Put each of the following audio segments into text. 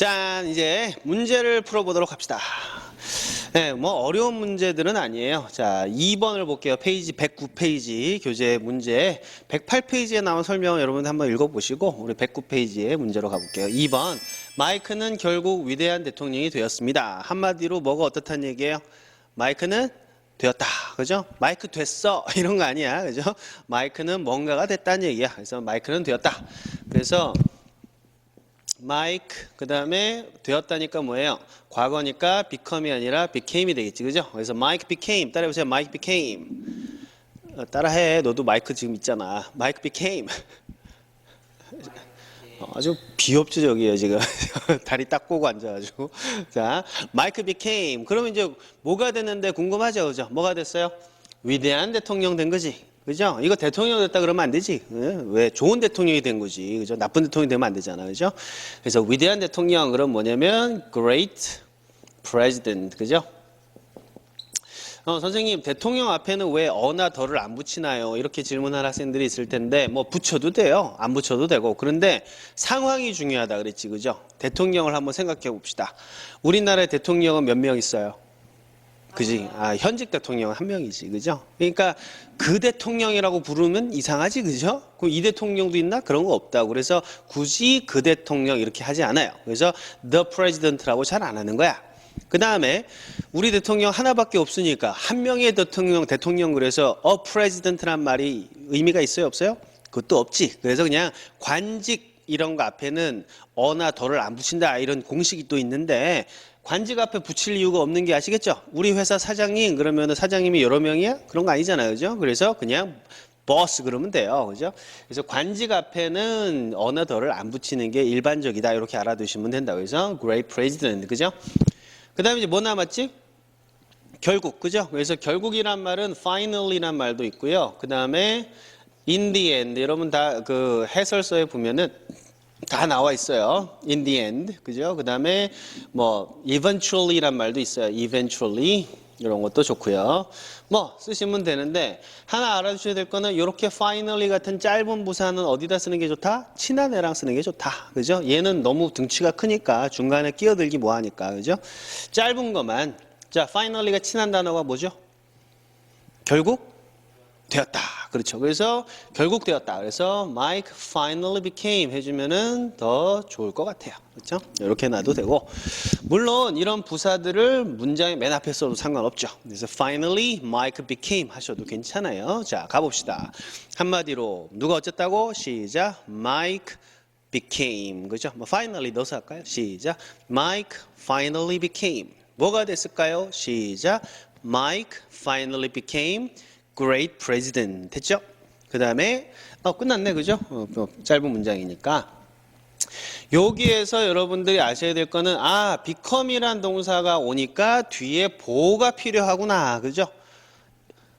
자, 이제 문제를 풀어보도록 합시다. 네, 뭐 어려운 문제들은 아니에요. 자, 2번을 볼게요. 페이지 109페이지 교재 문제 108페이지에 나온 설명을 여러분 한번 읽어보시고 우리 109페이지의 문제로 가볼게요. 2번 마이크는 결국 위대한 대통령이 되었습니다. 한마디로 뭐가 어떻다는 얘기예요? 마이크는 되었다. 그죠? 마이크 됐어. 이런 거 아니야. 그죠? 마이크는 뭔가가 됐다는 얘기야. 그래서 마이크는 되었다. 그래서 마이크 그다음에 되었다니까 뭐예요? 과거니까 become이 아니라 became이 되겠지. 그죠? 그래서 마이크 became 따라해 보세요. 마이크 became. 어, 따라해. 너도 마이크 지금 있잖아. 마이크 became. 어, 아주 비협조적이에요 지금 다리 딱 꼬고 앉아가지고 자 마이크 became 그러면 이제 뭐가 됐는데 궁금하죠 그죠 뭐가 됐어요 위대한 대통령 된 거지 그죠 이거 대통령 됐다 그러면 안 되지 예? 왜 좋은 대통령이 된 거지 그죠 나쁜 대통령이 되면 안 되잖아 그죠 그래서 위대한 대통령 그럼 뭐냐면 great president 그죠 어, 선생님 대통령 앞에는 왜 어나 더를 안 붙이나요? 이렇게 질문할 학생들이 있을 텐데 뭐 붙여도 돼요. 안 붙여도 되고 그런데 상황이 중요하다 그랬지 그죠? 대통령을 한번 생각해 봅시다. 우리나라의 대통령은 몇 명 있어요? 그지? 아, 현직 대통령은 한 명이지, 그죠? 그러니까 그 대통령이라고 부르면 이상하지, 그죠? 그럼 이 대통령도 있나? 그런 거 없다고. 그래서 굳이 그 대통령 이렇게 하지 않아요. 그래서 the president라고 잘 안 하는 거야. 그 다음에 우리 대통령 하나밖에 없으니까 한 명의 대통령, 대통령 그래서 a president란 말이 의미가 있어요, 없어요? 그것도 없지. 그래서 그냥 관직 이런 거 앞에는 어나 더를 안 붙인다 이런 공식이 또 있는데 관직 앞에 붙일 이유가 없는 게 아시겠죠? 우리 회사 사장님 그러면 사장님이 여러 명이야? 그런 거 아니잖아요, 그죠? 그래서 그냥 버스 그러면 돼요, 그죠? 그래서 관직 앞에는 어나 더를 안 붙이는 게 일반적이다 이렇게 알아두시면 된다. 그래서 great president, 그죠? 그 다음에 이제 뭐 남았지? 결국, 그죠? 그래서 결국이란 말은 finally란 말도 있고요. 그 다음에 in the end, 여러분 다 그 해설서에 보면은 다 나와 있어요. in the end, 그죠? 그 다음에 뭐 eventually란 말도 있어요. eventually 이런 것도 좋고요. 뭐 쓰시면 되는데 하나 알아두셔야 될 거는 이렇게 finally 같은 짧은 부사는 어디다 쓰는 게 좋다? 친한 애랑 쓰는 게 좋다. 그죠? 얘는 너무 등치가 크니까 중간에 끼어들기 뭐하니까 그죠? 짧은 것만 자 finally가 친한 단어가 뭐죠? 결국 되었다. 그렇죠. 그래서 결국 되었다. 그래서 Mike finally became 해주면은 더 좋을 것 같아요. 그렇죠? 이렇게 놔도 되고 물론 이런 부사들을 문장의 맨 앞에 써도 상관없죠. 그래서 finally Mike became 하셔도 괜찮아요. 자 가봅시다. 한마디로 누가 어쨌다고 시작. Mike became 그죠? 뭐 finally 넣어서 할까요? 시작. Mike finally became 뭐가 됐을까요? 시작. Mike finally became great president 됐죠? 그 다음에 어, 끝났네 그죠? 어, 어, 짧은 문장이니까 여기에서 여러분들이 아셔야 될 거는 아 become이란 동사가 오니까 뒤에 보호가 필요하구나 그죠?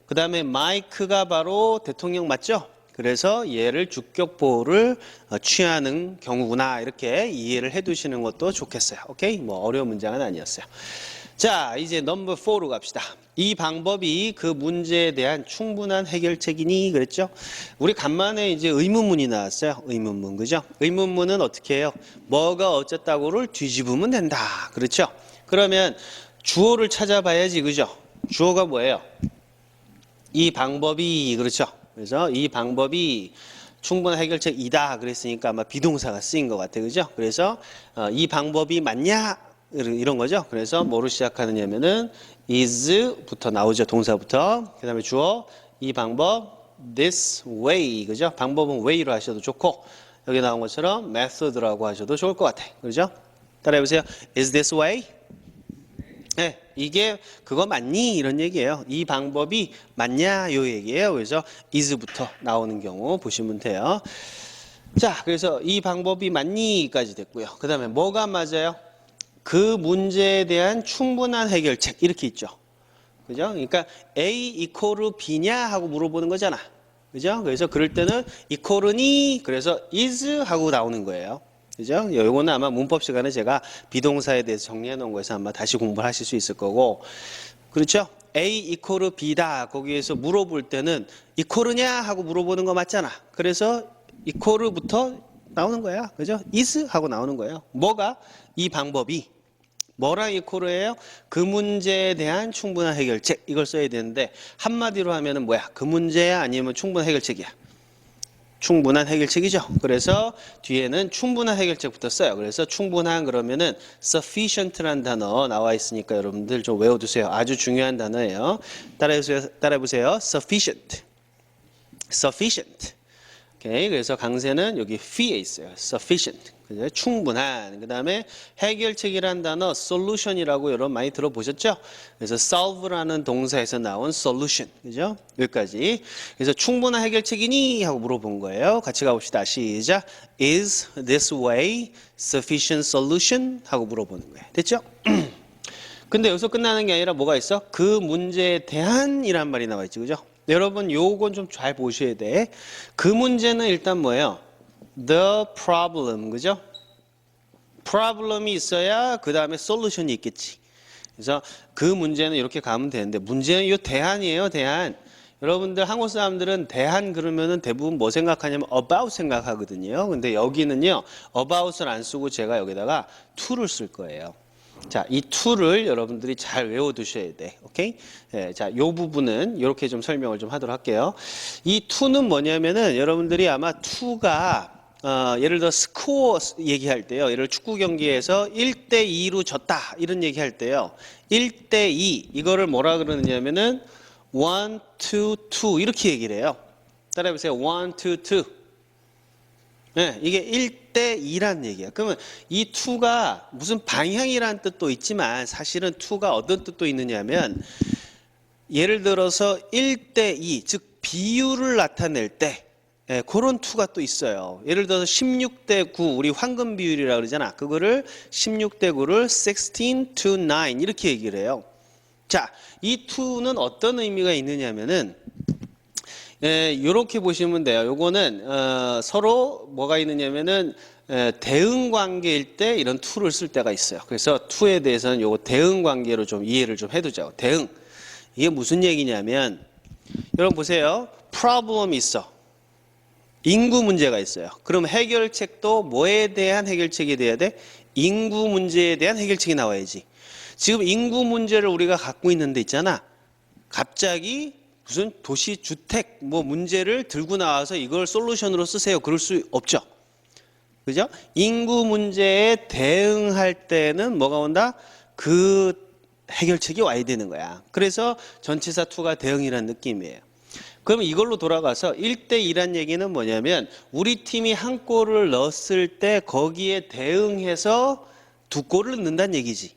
그 다음에 마이크가 바로 대통령 맞죠? 그래서 얘를 주격 보호를 어, 취하는 경우구나 이렇게 이해를 해두시는 것도 좋겠어요. 오케이? 뭐 어려운 문장은 아니었어요. 자 이제 넘버 4로 갑시다. 이 방법이 그 문제에 대한 충분한 해결책이니 그랬죠? 우리 간만에 이제 의문문이 나왔어요. 의문문 그죠? 의문문은 어떻게 해요? 뭐가 어쨌다고를 뒤집으면 된다. 그렇죠? 그러면 주어를 찾아봐야지 그죠? 주어가 뭐예요? 이 방법이 그렇죠. 그래서 이 방법이 충분한 해결책이다 그랬으니까 아마 비동사가 쓰인 것 같아요. 그죠? 그래서 어, 이 방법이 맞냐? 이런 거죠. 그래서 뭐로 시작하느냐면은 is부터 나오죠. 동사부터. 그 다음에 주어 이 방법 this way 그죠? 방법은 way로 하셔도 좋고 여기 나온 것처럼 method라고 하셔도 좋을 것 같아요. 그죠? 따라해 보세요. is this way? 네, 이게 그거 맞니? 이런 얘기예요. 이 방법이 맞냐? 요 얘기예요. 그래서 is부터 나오는 경우 보시면 돼요. 자, 그래서 이 방법이 맞니?까지 됐고요. 그 다음에 뭐가 맞아요? 그 문제에 대한 충분한 해결책 이렇게 있죠. 그죠? 그러니까 A 이코르 B냐 하고 물어보는 거잖아. 그죠? 그래서 그럴 때는 이코르니 그래서 is 하고 나오는 거예요. 그죠? 요거는 아마 문법 시간에 제가 비동사에 대해서 정리해 놓은 거에서 아마 다시 공부를 하실 수 있을 거고. 그렇죠? A 이코르 B다. 거기에서 물어볼 때는 이코르냐 하고 물어보는 거 맞잖아. 그래서 이코르부터 나오는 거야. 그죠? is 하고 나오는 거예요. 뭐가 이 방법이 뭐랑 이코르예요? 그 문제에 대한 충분한 해결책 이걸 써야 되는데 한마디로 하면은 뭐야? 그 문제야 아니면 충분한 해결책이야? 충분한 해결책이죠. 그래서 뒤에는 충분한 해결책부터 써요. 그래서 충분한 그러면은 sufficient라는 단어 나와 있으니까 여러분들 좀 외워두세요. 아주 중요한 단어예요. 따라해보세요. 따라해보세요. sufficient. sufficient. 오케이. 그래서 강세는 여기 fe에 있어요. sufficient. 충분한. 그 다음에 해결책이란 단어 solution이라고 여러분 많이 들어보셨죠? 그래서 solve라는 동사에서 나온 solution. 그죠? 여기까지. 그래서 충분한 해결책이니? 하고 물어본 거예요. 같이 가봅시다. 시작. Is this way sufficient solution? 하고 물어보는 거예요. 됐죠? 근데 여기서 끝나는 게 아니라 뭐가 있어? 그 문제에 대한 이란 말이 나와 있지. 그죠? 여러분 요건 좀 잘 보셔야 돼. 그 문제는 일단 뭐예요? The problem. 그죠? problem이 있어야 그 다음에 solution이 있겠지. 그래서 그 문제는 이렇게 가면 되는데 문제는 이 대안이에요. 대안. 여러분들 한국 사람들은 대안 그러면은 대부분 뭐 생각하냐면 about 생각하거든요. 근데 여기는요 about을 안 쓰고 제가 여기다가 to를 쓸 거예요. 자, 이 to를 여러분들이 잘 외워두셔야 돼. 오케이? 예, 자, 요 부분은 이렇게 좀 설명을 좀 하도록 할게요. 이 to는 뭐냐면은 여러분들이 아마 to가 어, 예를 들어 스코어 얘기할 때요. 예를 축구 경기에서 1대 2로 졌다 이런 얘기할 때요. 1대 2 이거를 뭐라 그러느냐면은 1 2 2 이렇게 얘기를 해요. 따라해 보세요. 1 2 2. 네, 이게 1대 2란 얘기야. 그러면 이 2가 무슨 방향이라는 뜻도 있지만 사실은 2가 어떤 뜻도 있느냐면 예를 들어서 1대 2, 즉 비율을 나타낼 때 예, 그런 투가 또 있어요. 예를 들어서 16대 9, 우리 황금 비율이라 그러잖아. 그거를 16대 9를 16 to 9 이렇게 얘기를 해요. 자, 이 투는 어떤 의미가 있느냐면은 예, 이렇게 보시면 돼요. 요거는 어, 서로 뭐가 있느냐면은 에, 대응 관계일 때 이런 투를 쓸 때가 있어요. 그래서 투에 대해서는 요거 대응 관계로 좀 이해를 좀 해두자고. 대응. 이게 무슨 얘기냐면 여러분 보세요. 프로블럼이 있어. 인구 문제가 있어요. 그럼 해결책도 뭐에 대한 해결책이 돼야 돼? 인구 문제에 대한 해결책이 나와야지. 지금 인구 문제를 우리가 갖고 있는데 있잖아. 갑자기 무슨 도시 주택 뭐 문제를 들고 나와서 이걸 솔루션으로 쓰세요. 그럴 수 없죠. 그죠? 인구 문제에 대응할 때는 뭐가 온다? 그 해결책이 와야 되는 거야. 그래서 전치사 투가 대응이라는 느낌이에요. 그러면 이걸로 돌아가서 1대2란 얘기는 뭐냐면 우리 팀이 한 골을 넣었을 때 거기에 대응해서 두 골을 넣는다는 얘기지.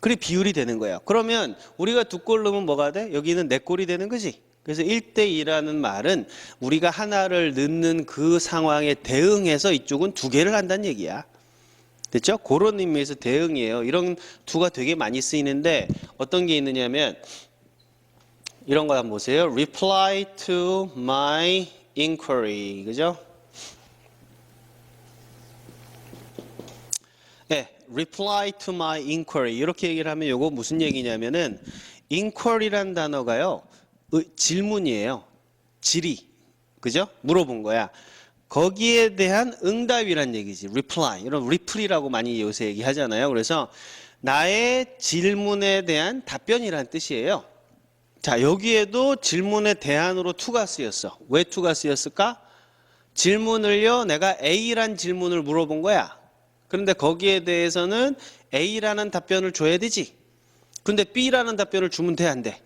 그게 비율이 되는 거예요. 그러면 우리가 두 골 넣으면 뭐가 돼? 여기는 네 골이 되는 거지. 그래서 1대2라는 말은 우리가 하나를 넣는 그 상황에 대응해서 이쪽은 두 개를 한다는 얘기야. 됐죠? 그런 의미에서 대응이에요. 이런 두가 되게 많이 쓰이는데 어떤 게 있느냐면 이런 거 한번 보세요. Reply to my inquiry. 그죠? 네, reply to my inquiry. 이렇게 얘기를 하면 요거 무슨 얘기냐면은 inquiry란 단어가요. 의- 질문이에요. 질의. 그죠? 물어본 거야. 거기에 대한 응답이란 얘기지. reply. 이런 reply라고 많이 요새 얘기하잖아요. 그래서 나의 질문에 대한 답변이란 뜻이에요. 자, 여기에도 질문의 대안으로 투가 쓰였어. 왜 투가 쓰였을까? 질문을요, 내가 A란 질문을 물어본 거야. 그런데 거기에 대해서는 A라는 답변을 줘야 되지. 근데 B라는 답변을 주면 돼, 안 돼?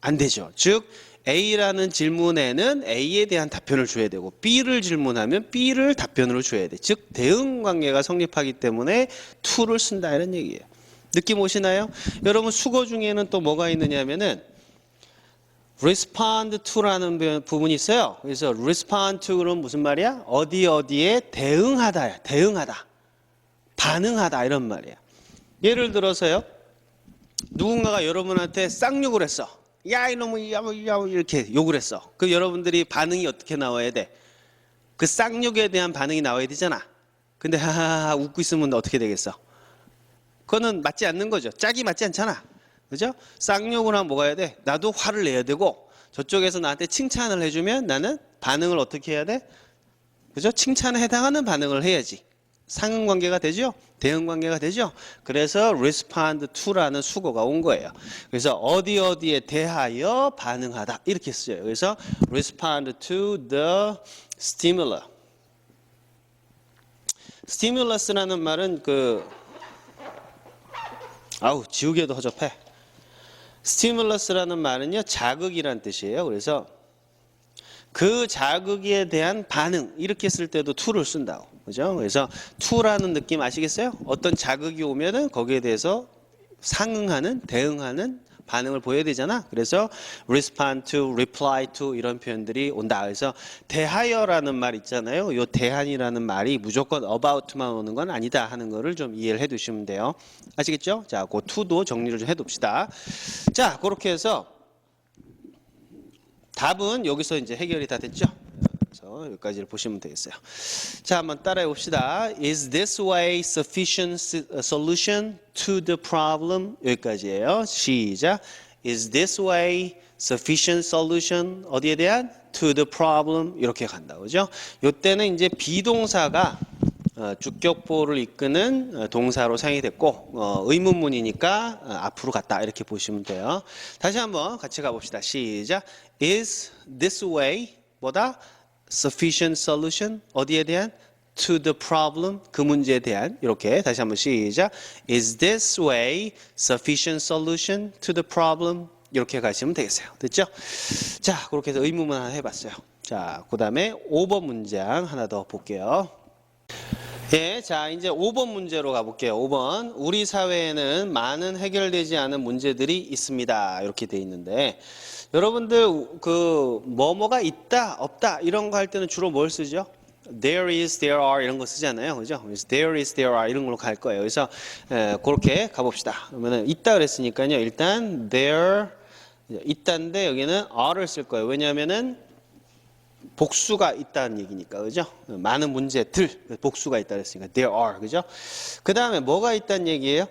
안 되죠. 즉, A라는 질문에는 A에 대한 답변을 줘야 되고, B를 질문하면 B를 답변으로 줘야 돼. 즉, 대응 관계가 성립하기 때문에 to를 쓴다, 이런 얘기예요. 느낌 오시나요? 여러분, 수거 중에는 또 뭐가 있느냐면은, respond to라는 부분이 있어요. 그래서 respond to 그러면 무슨 말이야? 어디 어디에 대응하다야. 대응하다. 반응하다 이런 말이야. 예를 들어서요. 누군가가 여러분한테 쌍욕을 했어. 야 이놈의 야, 야 이렇게 욕을 했어. 그 여러분들이 반응이 어떻게 나와야 돼? 그 쌍욕에 대한 반응이 나와야 되잖아. 근데 하하하 웃고 있으면 어떻게 되겠어? 그거는 맞지 않는 거죠. 짝이 맞지 않잖아. 그죠? 쌍욕을 하면 뭐가 해야 돼? 나도 화를 내야 되고 저쪽에서 나한테 칭찬을 해주면 나는 반응을 어떻게 해야 돼? 그죠? 칭찬에 해당하는 반응을 해야지. 상응 관계가 되죠? 대응 관계가 되죠? 그래서 respond to라는 수거가 온 거예요. 그래서 어디 어디에 대하여 반응하다 이렇게 써요. 그래서 respond to the stimulus. stimulus라는 말은 그 아우 지우개도 허접해. Stimulus라는 말은요 자극이란 뜻이에요. 그래서 그 자극에 대한 반응 이렇게 쓸 때도 to를 쓴다고 그죠? 그래서 to라는 느낌 아시겠어요? 어떤 자극이 오면은 거기에 대해서 상응하는 대응하는 반응을 보여야 되잖아. 그래서 respond to, reply to 이런 표현들이 온다. 그래서 대하여라는 말 있잖아요. 요 대한이라는 말이 무조건 about만 오는 건 아니다 하는 거를 좀 이해를 해 두시면 돼요. 아시겠죠? 자, 그 to도 정리를 좀 해 둡시다. 자, 그렇게 해서 답은 여기서 이제 해결이 다 됐죠. 여기까지를 보시면 되겠어요. 자, 한번 따라해 봅시다. Is this way sufficient s- solution to the problem? 여기까지예요. 시작. Is this way sufficient solution? 어디에 대한? To the problem. 이렇게 간다. 그죠? 요때는 이제 비동사가 어, 주격보를 이끄는 어, 동사로 사용이 됐고 어, 의문문이니까 어, 앞으로 갔다 이렇게 보시면 돼요. 다시 한번 같이 가봅시다. 시작. Is this way 뭐다? Sufficient solution 어디에 대한? To the problem 그 문제에 대한 이렇게 다시 한번 시작. Is this way sufficient solution to the problem? 이렇게 가시면 되겠어요. 됐죠? 자 그렇게 해서 의문문 하나 해봤어요. 자 그 다음에 5번 문장 하나 더 볼게요. 예, 자, 이제 5번 문제로 가볼게요. 5번. 우리 사회에는 많은 해결되지 않은 문제들이 있습니다. 이렇게 돼 있는데, 여러분들, 그, 뭐뭐가 있다, 없다, 이런 거 할 때는 주로 뭘 쓰죠? There is, there are 이런 거 쓰잖아요. 그죠? there is, there are 이런 걸로 갈 거예요. 그래서, 에, 그렇게 가봅시다. 그러면은, 있다 그랬으니까요. 일단, there, 있다인데 여기는 are를 쓸 거예요. 왜냐하면은, 복수가 있다는 얘기니까 그죠? 많은 문제들 복수가 있다 그랬으니까 there are 그죠? 그 다음에 뭐가 있다는 얘기예요?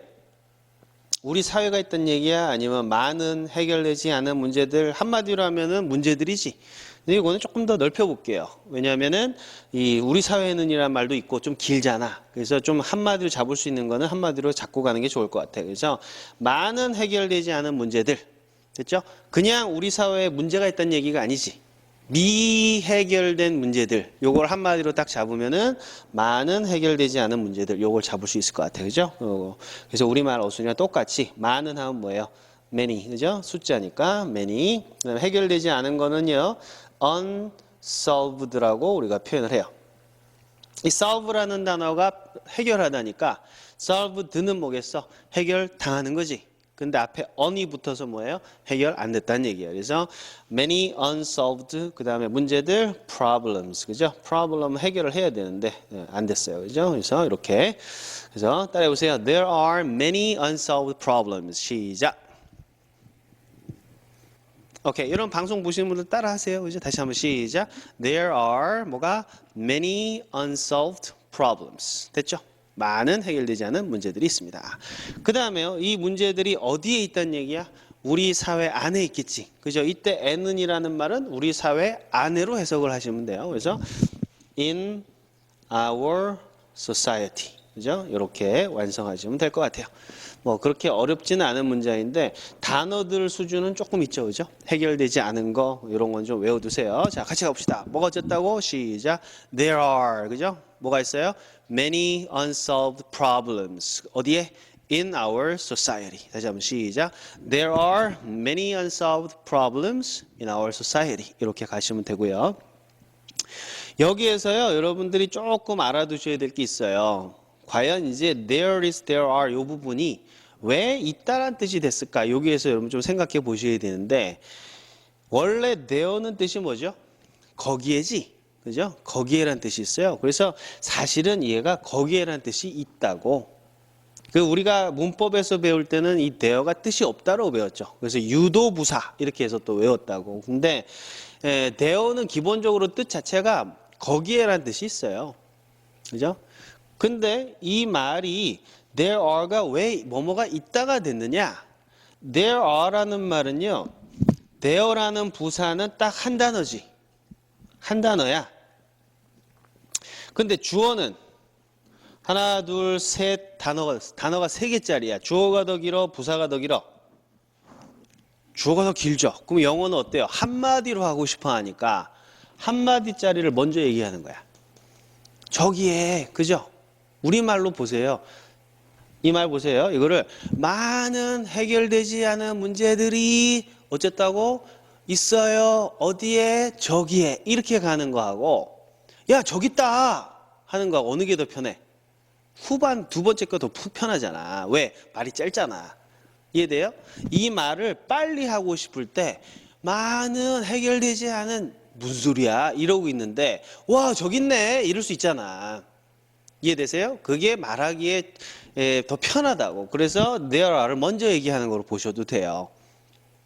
우리 사회가 있다는 얘기야 아니면 많은 해결되지 않은 문제들 한마디로 하면은 문제들이지. 근데 이거는 조금 더 넓혀 볼게요. 왜냐하면은 이 우리 사회는 이란 말도 있고 좀 길잖아. 그래서 좀 한마디로 잡을 수 있는 거는 한마디로 잡고 가는 게 좋을 것 같아. 그래서 많은 해결되지 않은 문제들 됐죠? 그냥 우리 사회에 문제가 있다는 얘기가 아니지. 미해결된 문제들 요걸 한마디로 딱 잡으면은 많은 해결되지 않은 문제들 요걸 잡을 수 있을 것 같아요. 그죠? 어, 그래서 우리말 어순이랑 똑같이 많은 하면 뭐예요? many. 그죠? 숫자니까 many. 그다음에 해결되지 않은 거는요 unsolved라고 우리가 표현을 해요. 이 solve라는 단어가 해결하다니까 solved는 뭐겠어? 해결 당하는 거지 근데 앞에 on이 붙어서 뭐예요? 해결 안 됐다는 얘기예요. 그래서 many unsolved 그 다음에 문제들 problems 그죠? problem 해결을 해야 되는데 예, 안 됐어요. 그죠? 그래서 이렇게 그래서 따라해 보세요. There are many unsolved problems. 시작. 오케이 이런 방송 보시는 분들 따라 하세요. 그죠? 다시 한번 시작. There are 뭐가 many unsolved problems. 됐죠? 많은 해결되지 않은 문제들이 있습니다. 그 다음에요. 이 문제들이 어디에 있다는 얘기야? 우리 사회 안에 있겠지. 그죠? 이때 N이라는 말은 우리 사회 안으로 해석을 하시면 돼요. 그래서 in our society. 그죠? 이렇게 완성하시면 될 것 같아요. 뭐 그렇게 어렵지는 않은 문장인데 단어들 수준은 조금 있죠. 그죠? 해결되지 않은 거 이런 건 좀 외워두세요. 자, 같이 가봅시다. 뭐가 어쨌다고? 시작. There are. 그죠? 뭐가 있어요? Many unsolved problems. 어디에? In our society. 다시 한번 시작. There are many unsolved problems in our society. 이렇게 가시면 되고요. 여기에서요, 여러분들이 조금 알아두셔야 될 게 있어요. 과연 이제 there is, there are 이 부분이 왜 있다란 뜻이 됐을까? 여기에서 여러분 좀 생각해 보셔야 되는데, 원래 there는 뜻이 뭐죠? 거기에지. 그죠? 거기에란 뜻이 있어요. 그래서 사실은 얘가 거기에란 뜻이 있다고. 그 우리가 문법에서 배울 때는 이 there가 뜻이 없다고 배웠죠. 그래서 유도부사 이렇게 해서 또 외웠다고. 근데 에, there는 기본적으로 뜻 자체가 거기에란 뜻이 있어요. 그죠? 근데 이 말이 there are가 왜 뭐뭐가 있다가 됐느냐? there are라는 말은요. there라는 부사는 딱 한 단어지. 한 단어야. 근데 주어는 하나, 둘, 셋 단어가 단어가 세 개짜리야. 주어가 더 길어, 부사가 더 길어. 주어가 더 길죠. 그럼 영어는 어때요? 한마디로 하고 싶어 하니까 한마디짜리를 먼저 얘기하는 거야. 저기에 그죠? 우리말로 보세요. 이 말 보세요. 이거를 많은 해결되지 않은 문제들이 어쨌다고 있어요. 어디에? 저기에. 이렇게 가는 거하고 야, 저기 있다 하는 거하고 어느 게 더 편해? 후반 두 번째 거 더 편하잖아. 왜? 말이 짧잖아. 이해돼요? 이 말을 빨리 하고 싶을 때 많은 해결되지 않은 무슨 소리야 이러고 있는데 와 저기 있네 이럴 수 있잖아 이해되세요? 그게 말하기에 에, 더 편하다고 그래서 there are를 먼저 얘기하는 걸로 보셔도 돼요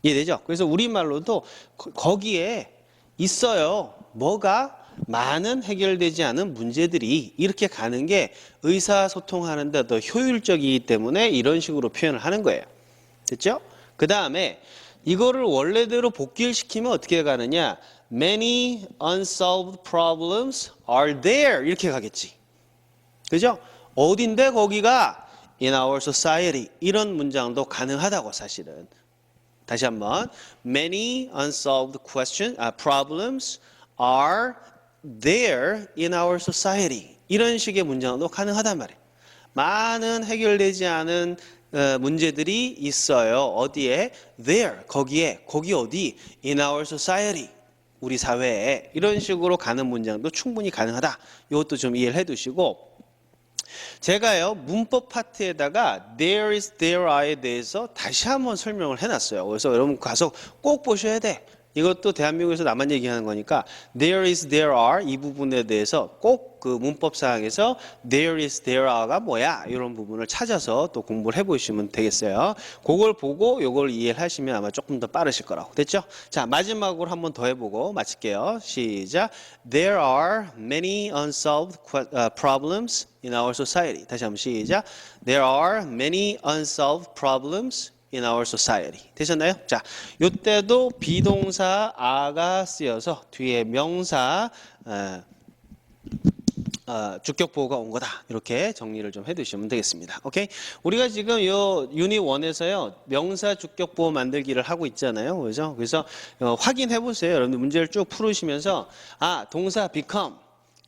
이해되죠? 그래서 우리말로도 거- 거기에 있어요 뭐가 많은 해결되지 않은 문제들이 이렇게 가는 게 의사소통하는데 더 효율적이기 때문에 이런 식으로 표현을 하는 거예요 됐죠? 그 다음에 이거를 원래대로 복귀를 시키면 어떻게 가느냐? Many unsolved problems are there. 이렇게 가겠지. 그죠? 어딘데 거기가? In our society. 이런 문장도 가능하다고 사실은. 다시 한번. Many unsolved question, 아, problems are there in our society. 이런 식의 문장도 가능하단 말이에요. 많은 해결되지 않은 어, 문제들이 있어요. 어디에? There. 거기에. 거기 어디? In our society. 우리 사회에. 이런 식으로 가는 문장도 충분히 가능하다. 이것도 좀 이해를 해 두시고 제가요 문법 파트에다가 there is there are에 대해서 다시 한번 설명을 해놨어요. 그래서 여러분 가서 꼭 보셔야 돼. 이것도 대한민국에서 나만 얘기하는 거니까 there is there are 이 부분에 대해서 꼭 그 문법 사항에서 there is there are가 뭐야 이런 부분을 찾아서 또 공부를 해보시면 되겠어요. 그걸 보고 이걸 이해를 하시면 아마 조금 더 빠르실 거라고 됐죠? 자 마지막으로 한 번 더 해보고 마칠게요. 시작. There are many unsolved uh, problems in our society. 다시 한번 시작. There are many unsolved problems in our society. 되셨나요? 자, 요때도 비동사 아가 쓰여서 뒤에 명사 어, 어, 주격 보호가 온 거다. 이렇게 정리를 좀 해두시면 되겠습니다. 오케이? 우리가 지금 요 유닛 1에서요 명사 주격 보호 만들기를 하고 있잖아요. 그죠? 그래서 어, 확인해 보세요. 여러분들 문제를 쭉 풀으시면서 아 동사 become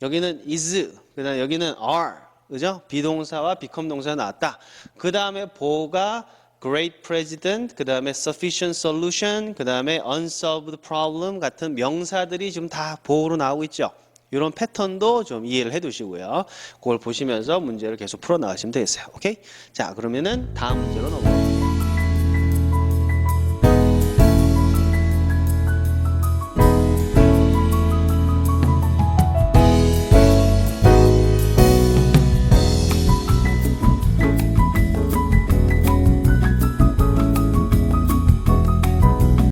여기는 is 그다음 여기는 are 그죠? 비동사와 become 동사가 나왔다. 그 다음에 보호가 great president, 그 다음에 sufficient solution, 그 다음에 unsolved problem 같은 명사들이 지금 다 보호로 나오고 있죠. 이런 패턴도 좀 이해를 해 두시고요. 그걸 보시면서 문제를 계속 풀어 나가시면 되겠어요. 오케이? 자, 그러면은 다음 문제로 넘어갈게요.